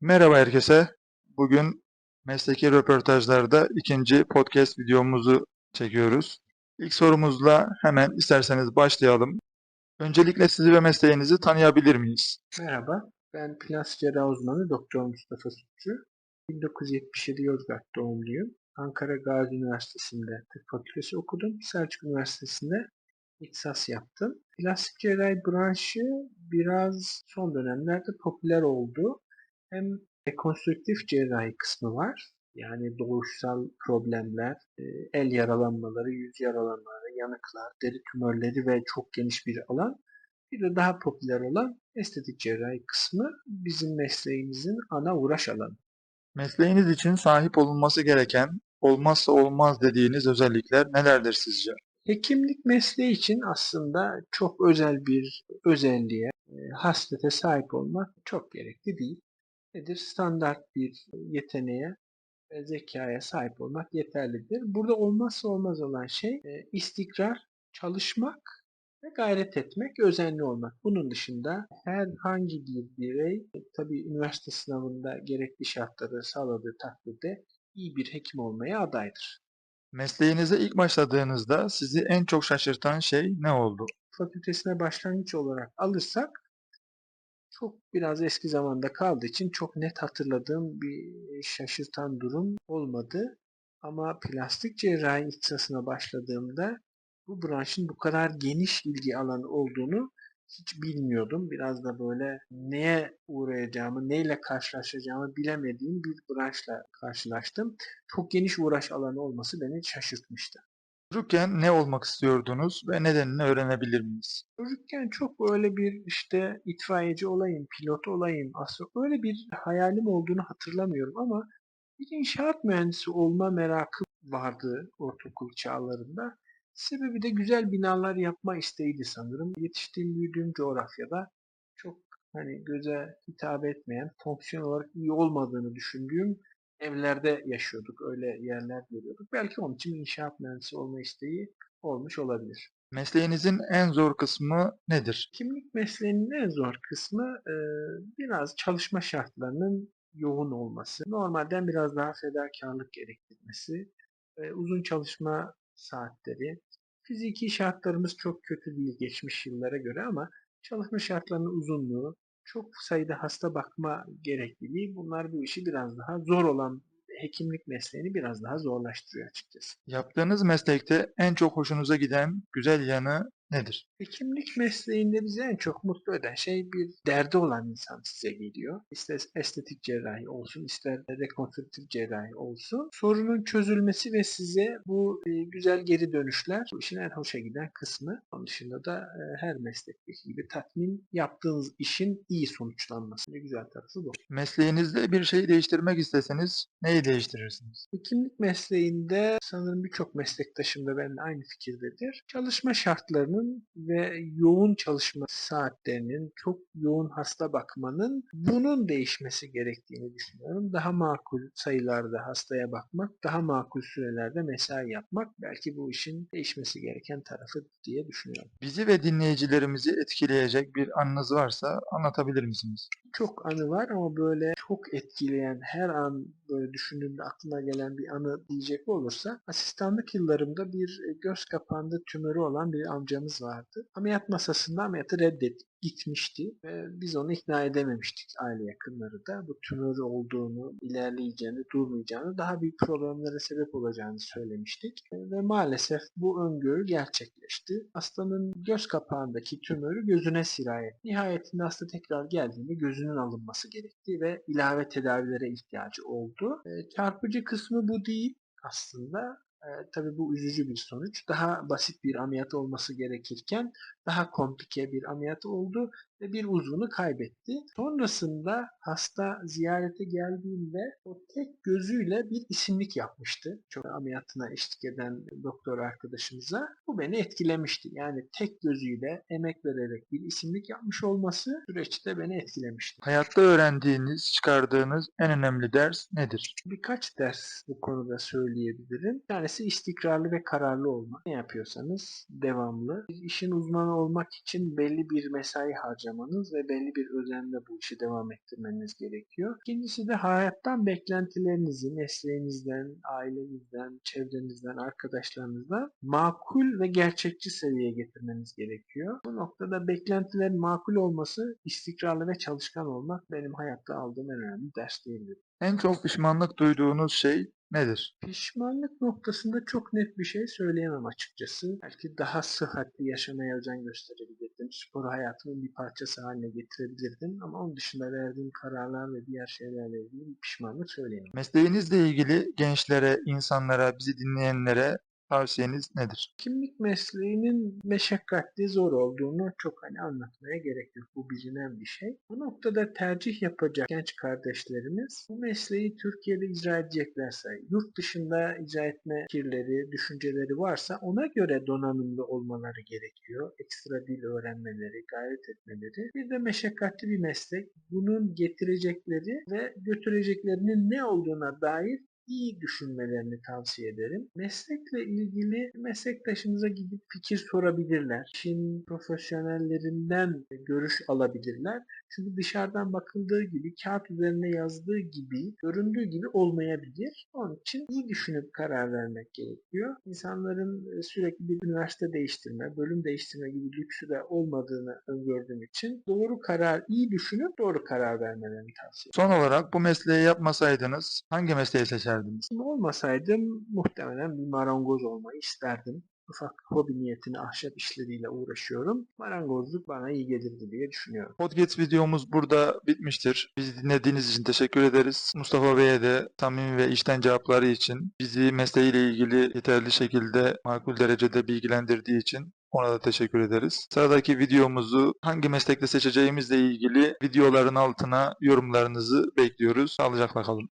Merhaba herkese. Bugün mesleki röportajlarda ikinci podcast videomuzu çekiyoruz. İlk sorumuzla hemen isterseniz başlayalım. Öncelikle sizi ve mesleğinizi tanıyabilir miyiz? Merhaba, ben plastik cerrahi uzmanı Doktor Mustafa Sütçü. 1977 Yozgat doğumluyum. Ankara Gazi Üniversitesi'nde tıp fakültesi okudum. Selçuk Üniversitesi'nde ihtisas yaptım. Plastik cerrahi branşı biraz son dönemlerde popüler oldu. Hem rekonstrüktif cerrahi kısmı var. Yani doğuşsal problemler, e, el yaralanmaları, yüz yaralanmaları, yanıklar, deri tümörleri ve çok geniş bir alan. Bir de daha popüler olan estetik cerrahi kısmı bizim mesleğimizin ana uğraş alanı. Mesleğiniz için sahip olunması gereken, olmazsa olmaz dediğiniz özellikler nelerdir sizce? Hekimlik mesleği için aslında çok özel bir özelliğe, e, haslete sahip olmak çok gerekli değil. Nedir? Standart bir yeteneğe ve zekaya sahip olmak yeterlidir. Burada olmazsa olmaz olan şey e, istikrar, çalışmak ve gayret etmek, özenli olmak. Bunun dışında herhangi bir birey e, tabii üniversite sınavında gerekli şartları sağladığı takdirde iyi bir hekim olmaya adaydır. Mesleğinize ilk başladığınızda sizi en çok şaşırtan şey ne oldu? Fakültesine başlangıç olarak alırsak çok biraz eski zamanda kaldığı için çok net hatırladığım bir şaşırtan durum olmadı. Ama plastik cerrahi ihtisasına başladığımda bu branşın bu kadar geniş ilgi alanı olduğunu hiç bilmiyordum. Biraz da böyle neye uğrayacağımı, neyle karşılaşacağımı bilemediğim bir branşla karşılaştım. Çok geniş uğraş alanı olması beni şaşırtmıştı. Çocukken ne olmak istiyordunuz ve nedenini öğrenebilir miyiz? Çocukken çok öyle bir işte itfaiyeci olayım, pilot olayım, aslında öyle bir hayalim olduğunu hatırlamıyorum ama bir inşaat mühendisi olma merakı vardı ortaokul çağlarında. Sebebi de güzel binalar yapma isteğiydi sanırım. Yetiştiğim, büyüdüğüm coğrafyada çok hani göze hitap etmeyen, fonksiyon olarak iyi olmadığını düşündüğüm evlerde yaşıyorduk. Öyle yerler görüyorduk. Belki onun için inşaat mühendisi olma isteği olmuş olabilir. Mesleğinizin en zor kısmı nedir? Kimlik mesleğinin en zor kısmı e, biraz çalışma şartlarının yoğun olması. Normalden biraz daha fedakarlık gerektirmesi, e, uzun çalışma saatleri. Fiziki şartlarımız çok kötü değil geçmiş yıllara göre ama çalışma şartlarının uzunluğu, çok sayıda hasta bakma gerekliliği bunlar bu işi biraz daha zor olan hekimlik mesleğini biraz daha zorlaştırıyor açıkçası. Yaptığınız meslekte en çok hoşunuza giden güzel yanı nedir? Hekimlik mesleğinde bizi en çok mutlu eden şey bir derdi olan insan size geliyor. İster estetik cerrahi olsun, ister rekonstrüktif cerrahi olsun. Sorunun çözülmesi ve size bu e, güzel geri dönüşler bu işin en hoşa giden kısmı. Onun dışında da e, her meslekteki gibi tatmin yaptığınız işin iyi sonuçlanması. Ne güzel tarafı bu. Mesleğinizde bir şey değiştirmek isteseniz neyi değiştirirsiniz? Hekimlik mesleğinde sanırım birçok meslektaşım da benimle aynı fikirdedir. Çalışma şartlarının ve yoğun çalışma saatlerinin, çok yoğun hasta bakmanın bunun değişmesi gerektiğini düşünüyorum. Daha makul sayılarda hastaya bakmak, daha makul sürelerde mesai yapmak belki bu işin değişmesi gereken tarafı diye düşünüyorum. Bizi ve dinleyicilerimizi etkileyecek bir anınız varsa anlatabilir misiniz? Çok anı var ama böyle çok etkileyen, her an böyle düşündüğümde aklıma gelen bir anı diyecek olursa asistanlık yıllarımda bir e, göz kapağında tümörü olan bir amcamız vardı. Ameliyat masasında ameliyatı reddet gitmişti ve biz onu ikna edememiştik aile yakınları da. Bu tümörü olduğunu, ilerleyeceğini, durmayacağını, daha büyük problemlere sebep olacağını söylemiştik. E, Ve maalesef bu öngörü gerçekleşti. Hastanın göz kapağındaki tümörü gözüne sirayet. Nihayetinde hasta tekrar geldiğinde gözünün alınması gerekti ve ilave tedavilere ihtiyacı oldu. E, Çarpıcı kısmı bu değil aslında. E, tabii bu üzücü bir sonuç. Daha basit bir ameliyat olması gerekirken daha komplike bir ameliyat oldu ve bir uzvunu kaybetti. Sonrasında hasta ziyarete geldiğinde o tek gözüyle bir isimlik yapmıştı. Çok ameliyatına eşlik eden doktor arkadaşımıza. Bu beni etkilemişti. Yani tek gözüyle emek vererek bir isimlik yapmış olması süreçte beni etkilemişti. Hayatta öğrendiğiniz, çıkardığınız en önemli ders nedir? Birkaç ders bu konuda söyleyebilirim. Bir tanesi istikrarlı ve kararlı olmak. Ne yapıyorsanız devamlı. İşin uzmanı olmak için belli bir mesai harcamanız ve belli bir özenle bu işi devam ettirmeniz gerekiyor. İkincisi de hayattan beklentilerinizi mesleğinizden, ailenizden, çevrenizden, arkadaşlarınızdan makul ve gerçekçi seviyeye getirmeniz gerekiyor. Bu noktada beklentilerin makul olması, istikrarlı ve çalışkan olmak benim hayatta aldığım en önemli ders diyebilirim. En çok pişmanlık duyduğunuz şey nedir? Pişmanlık noktasında çok net bir şey söyleyemem açıkçası. Belki daha sıhhatli yaşamaya özen gösterebilirdim. Spor hayatımın bir parçası haline getirebilirdim. Ama onun dışında verdiğim kararlar ve diğer şeylerle ilgili bir pişmanlık söyleyemem. Mesleğinizle ilgili gençlere, insanlara, bizi dinleyenlere tavsiyeniz nedir? Kimlik mesleğinin meşakkatli, zor olduğunu çok hani anlatmaya gerek yok. Bu bilinen bir şey. Bu noktada tercih yapacak genç kardeşlerimiz bu mesleği Türkiye'de icra edeceklerse, yurt dışında icra etme fikirleri, düşünceleri varsa ona göre donanımlı olmaları gerekiyor. Ekstra dil öğrenmeleri, gayret etmeleri. Bir de meşakkatli bir meslek. Bunun getirecekleri ve götüreceklerinin ne olduğuna dair iyi düşünmelerini tavsiye ederim. Meslekle ilgili meslektaşınıza gidip fikir sorabilirler. İşin profesyonellerinden görüş alabilirler. Çünkü dışarıdan bakıldığı gibi, kağıt üzerine yazdığı gibi, göründüğü gibi olmayabilir. Onun için iyi düşünüp karar vermek gerekiyor. İnsanların e, sürekli bir üniversite değiştirme, bölüm değiştirme gibi lüksü de olmadığını öngördüğüm için doğru karar, iyi düşünüp doğru karar vermelerini tavsiye ederim. Son olarak bu mesleği yapmasaydınız hangi mesleği seçerdiniz? Şimdi olmasaydım muhtemelen bir marangoz olmayı isterdim. Ufak hobi niyetine ahşap işleriyle uğraşıyorum. Marangozluk bana iyi gelirdi diye düşünüyorum. Podcast videomuz burada bitmiştir. Bizi dinlediğiniz için teşekkür ederiz. Mustafa Bey'e de samimi ve içten cevapları için, bizi mesleğiyle ilgili yeterli şekilde makul derecede bilgilendirdiği için ona da teşekkür ederiz. Sıradaki videomuzu hangi meslekte seçeceğimizle ilgili videoların altına yorumlarınızı bekliyoruz. Sağlıcakla kalın.